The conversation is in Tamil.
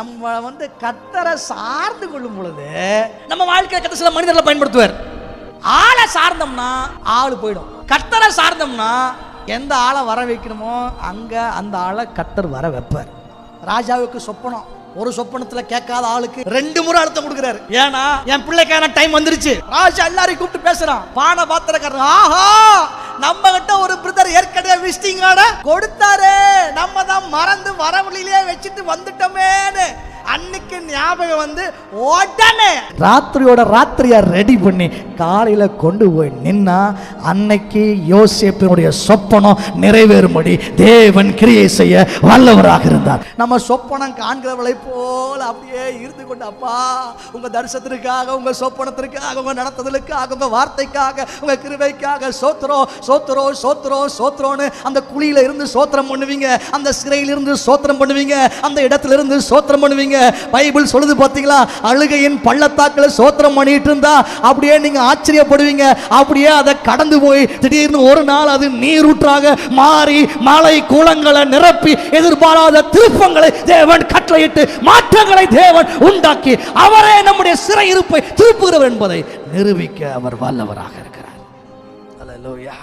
நம்ம வந்து கத்தரை சார்ந்து கொள்ளும் பொழுது நம்ம வாழ்க்கையில் கத்த சில மனிதர்களை பயன்படுத்துவார். ஆளை சார்ந்தோம்னா ஆள் போயிடும். கத்தரை சார்ந்தோம்னா எந்த ஆளை வர வைக்கணுமோ அங்கே அந்த ஆளை கத்தர் வர வைப்பார். ராஜாவுக்கு சொப்பனம். ஒரு சொப்பனத்துல கேட்காத ஆளுக்கு ரெண்டு முறை அழுத்தம் கொடுக்குறாரு. ஏன்னா என் பிள்ளைக்கான டைம் வந்துருச்சு. ராஜா எல்லாரையும் கூப்பிட்டு பேசுறான். பானை பாத்திரக்காரன் ஆஹா நம்ம கிட்ட ஒரு பிரதர் ஏற்கனவே விசிட்டிங் கொடுத்தாரு. நம்ம தான் மறந்து வரவழிலே வச்சுட்டு வந்துட்டோமேன்னு அன்னைக்கு ஞாபகம் வந்து உடனே ராத்திரியோட ராத்திரியா ரெடி பண்ணி காலையில கொண்டு போய் நின்னா அன்னைக்கு யோசிப்பினுடைய சொப்பனம் நிறைவேறும்படி தேவன் கிரியை செய்ய வல்லவராக இருந்தார். நம்ம சொப்பனம் காண்கிறவளை போல அப்படியே இருந்து கொண்டு அப்பா உங்க தரிசனத்திற்காக உங்க சொப்பனத்திற்காக உங்க நடத்துதலுக்காக உங்க வார்த்தைக்காக உங்க கிருவைக்காக சோத்திரம் சோத்திரம் சோத்திரம் சோத்திரம்னு அந்த குழியில இருந்து சோத்திரம் பண்ணுவீங்க அந்த சிறையில இருந்து சோத்திரம் பண்ணுவீங்க அந்த இடத்துல இருந்து சோத்திரம் பண்ணுவீங்க பைபிள் சொல்லுது பார்த்தீங்களா அழுகையின் பள்ளத்தாக்களை சோத்திரம் பண்ணிட்டு இருந்தா அப்படியே நீங்க ஆச்சரியப்படுவீங்க. அப்படியே அதை கடந்து போய் திடீர்னு ஒரு நாள் அது நீரூற்றாக மாறி மலை குளங்களை நிரப்பி எதிர்பாராத திருப்பங்களை தேவன் கட்டளையிட்டு மாற்றங்களை தேவன் உண்டாக்கி அவரே நம்முடைய சிறையிருப்பை திருப்புகிறவர் என்பதை நிரூபிக்க அவர் வல்லவராக இருக்கிறார். அல்லேலூயா.